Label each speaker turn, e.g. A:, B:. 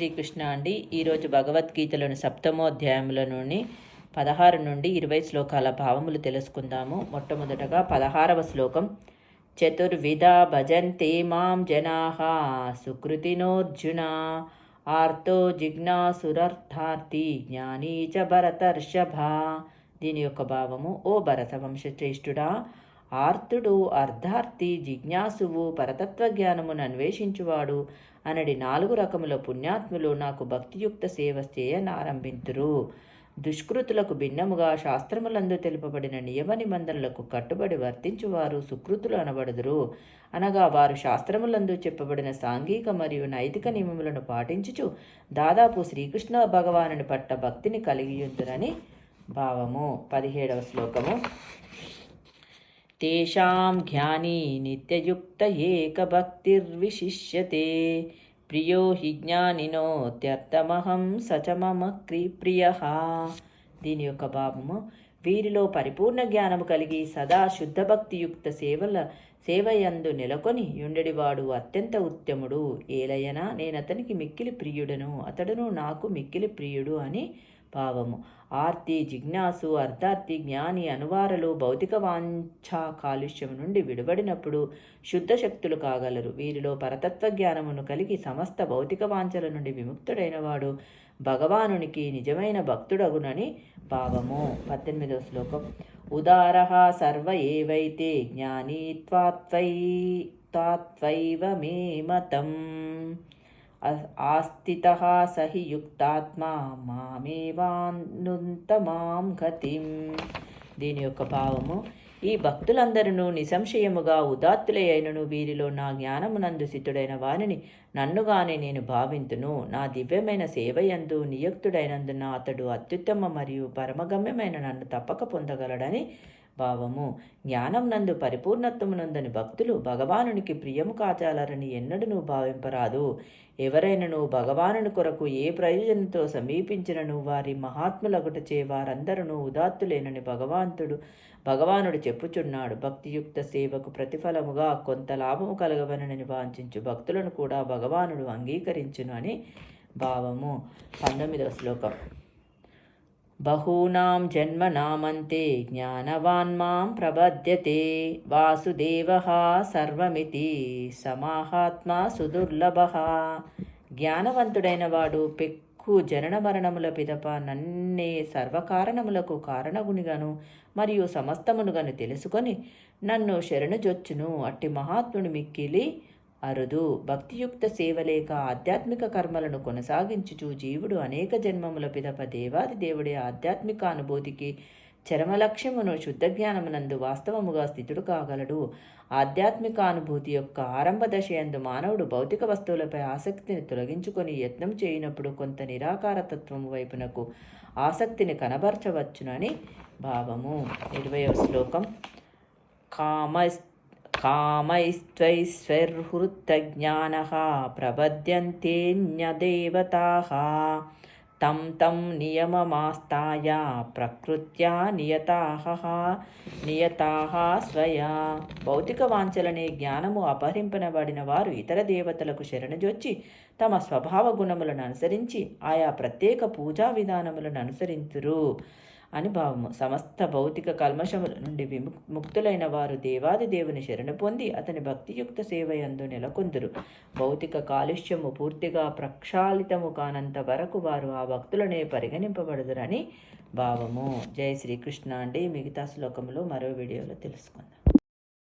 A: శ్రీకృష్ణ అండి. ఈరోజు భగవద్గీతలోని నుండి పదహారు నుండి ఇరవై శ్లోకాల భావములు తెలుసుకుందాము. మొట్టమొదటగా పదహారవ శ్లోకం. చతుర్విధ భజంతే మాం జనా సుకృతినోర్జున ఆర్తో జిజ్ఞాసురర్థార్థి జ్ఞానీ చ భరతర్షభ. దీని యొక్క భావము ఓ భరత వంశశ్రేష్ఠుడా ఆర్తుడు అర్ధార్థి జిజ్ఞాసువు పరతత్వ జ్ఞానమును అన్వేషించువాడు అనడి నాలుగు రకముల పుణ్యాత్ములు నాకు భక్తియుక్త సేవ చేయనారంభింతురు. దుష్కృతులకు భిన్నముగా శాస్త్రములందు తెలుపబడిన నియమ నిబంధనలకు కట్టుబడి వర్తించువారు సుకృతులు అనబడుదురు. అనగా వారు శాస్త్రములందు చెప్పబడిన సాంఘిక మరియు నైతిక నియమములను పాటించుచు దాదాపు శ్రీకృష్ణ భగవానుని పట్ల భక్తిని కలిగియుందురని భావము. పదిహేడవ శ్లోకము. తేషాం జ్ఞానీ నిత్యయుక్త ఏకభక్తిర్విశిష్యతే ప్రియో హి జ్ఞానినోత్యర్థమహం సచ మమ ప్రియ దీని యొక్క భావము వీరిలో పరిపూర్ణ జ్ఞానము కలిగి సదా శుద్ధ భక్తియుక్త సేవల సేవయందు నెలకొని యుండెడివాడు అత్యంత ఉత్తముడు. ఏలయనా నేనతనికి మిక్కిలి ప్రియుడను అతడును నాకు మిక్కిలి ప్రియుడు అని భావము. ఆర్తి జిజ్ఞాసు అర్ధార్థి జ్ఞాని అనువారలు భౌతిక వాంఛా కాలుష్యం నుండి విడుబడినప్పుడు శుద్ధ శక్తులు కాగలరు. వీరిలో పరతత్వ జ్ఞానమును కలిగి సమస్త భౌతిక వాంఛల నుండి విముక్తుడైనవాడు భగవానునికి నిజమైన భక్తుడగునని భావము. పద్దెనిమిదవ శ్లోకం. ఉదార సర్వ ఏవైతే జ్ఞానీ త్వాత్వై తాత్వైవ మే మతం. ఆస్థిత సహి యుక్తాత్మా మామేవాన్నుంతమాం గతిం. దీని యొక్క భావము ఈ భక్తులందరూ నిసంశయముగా ఉదాత్తులే అయినను వీరిలో నా జ్ఞానమునందు సిద్ధుడైన వారిని నన్నుగానే నేను భావింతును. నా దివ్యమైన సేవయందు నియుక్తుడైనందున అతడు అత్యుత్తమ మరియు పరమగమ్యమైన నన్ను తప్పక పొందగలడని భావము జ్ఞానం నందు పరిపూర్ణత్వమునందని భక్తులు భగవానునికి ప్రియము కాచాలరని ఎన్నడూ భావింపరాదు. ఎవరైనను భగవానుని కొరకు ఏ ప్రయోజనంతో సమీపించినను వారి మహాత్ములగుటచే వారందరూ ఉదాత్తులేనని భగవంతుడు భగవానుడు చెప్పుచున్నాడు. భక్తియుక్త సేవకు ప్రతిఫలముగా కొంత లాభము కలగవనని వాంఛించు భక్తులను కూడా భగవానుడు అంగీకరించును అని భావము. పంతొమ్మిదవ శ్లోకం. బహూనాం జన్మనామంతే జ్ఞానవాన్ మాం ప్రబద్యతే వాసుదేవ సర్వమితి సమాహాత్మా సుదుర్లభ. జ్ఞానవంతుడైన వాడు పెక్కు జనన మరణముల పిదప నన్నే సర్వకారణములకు కారణగునిగాను మరియు సమస్తమునుగాను తెలుసుకొని నన్ను శరణుజొచ్చును. అట్టి మహాత్ముని మిక్కిలి అరుదు. భక్తియుక్త సేవలేక ఆధ్యాత్మిక కర్మలను కొనసాగించుచు జీవుడు అనేక జన్మముల పిదప దేవాది దేవుడి ఆధ్యాత్మిక అనుభూతికి చరమలక్ష్యమును శుద్ధ జ్ఞానమునందు వాస్తవముగా స్థితుడు కాగలడు. ఆధ్యాత్మిక అనుభూతి యొక్క ఆరంభ దశయందు మానవుడు భౌతిక వస్తువులపై ఆసక్తిని తొలగించుకొని యత్నం చేయనప్పుడు కొంత నిరాకారతత్వము వైపునకు ఆసక్తిని కనబరచవచ్చునని భావము. ఇరవయవ శ్లోకం. కామస్ कामैस्त्वैश्वर्हृतज्ञानः प्रपद्यन्तेऽन्यदेवताः తం తం నియమమాస్తాయ ప్రకృత్యా నియతాహ నియతాహ స్వయా భౌతిక వాంఛలనే జ్ఞానము అపహరింపనబడిన వారు ఇతర దేవతలకు శరణుజొచ్చి తమ స్వభావ గుణములను అనుసరించి ఆయా ప్రత్యేక పూజా విధానములను అనుసరింతురు అని భావము. సమస్త భౌతిక కల్మషముల నుండి విముక్తులైన ముక్తులైన వారు దేవాది దేవుని శరణ పొంది అతని భక్తియుక్త సేవయందు నెలకొందురు. భౌతిక కాలుష్యము పూర్తిగా ప్రక్షాళితము కానంత వరకు వారు ఆ భక్తులనే పరిగణింపబడదురని భావము. జై శ్రీకృష్ణ అండి. మిగతా శ్లోకంలో మరో వీడియోలో తెలుసుకుందాం.